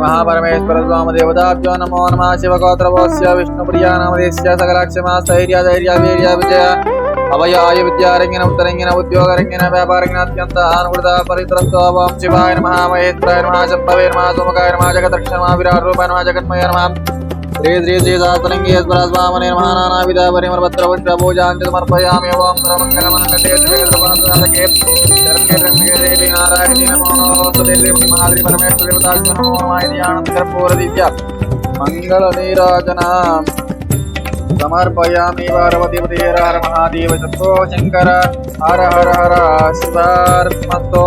महापरमेश्वर स्वामदेवताभ्यो नमो नमः शिवगोत्रवस्य विष्णुप्रिया नामदेस्य सकलाक्षमा स्थैर्य धैर्य वीर्य विजय अभयाय विद्यारङ्गिन उत्तरङ्गिन उद्योगरङ्गिन व्यापारङ्गिन अत्यन्त अनुकृत परित्रस्त्वं शिवाय नमः महेश्वराय नमः शम्भवे नमः सोमकाय नमः जगदक्ष नमः विराट्रूपाय नमः जगन्मय नमः श्री श्री श्री सहस्रलिङ्गेश्वर स्वामने नमः नानाविध परिमलपत्रपुष्पपूजाञ्च समर्पयामि ओं सर्वमङ्गलमङ्गले నాగరి పరమేశ్వరదేవతాయ మంగళనీరాజన సమర్పయామి పార్వతీపతిహర హర మహాదేవ శంకర హర హర హర శివార్మతో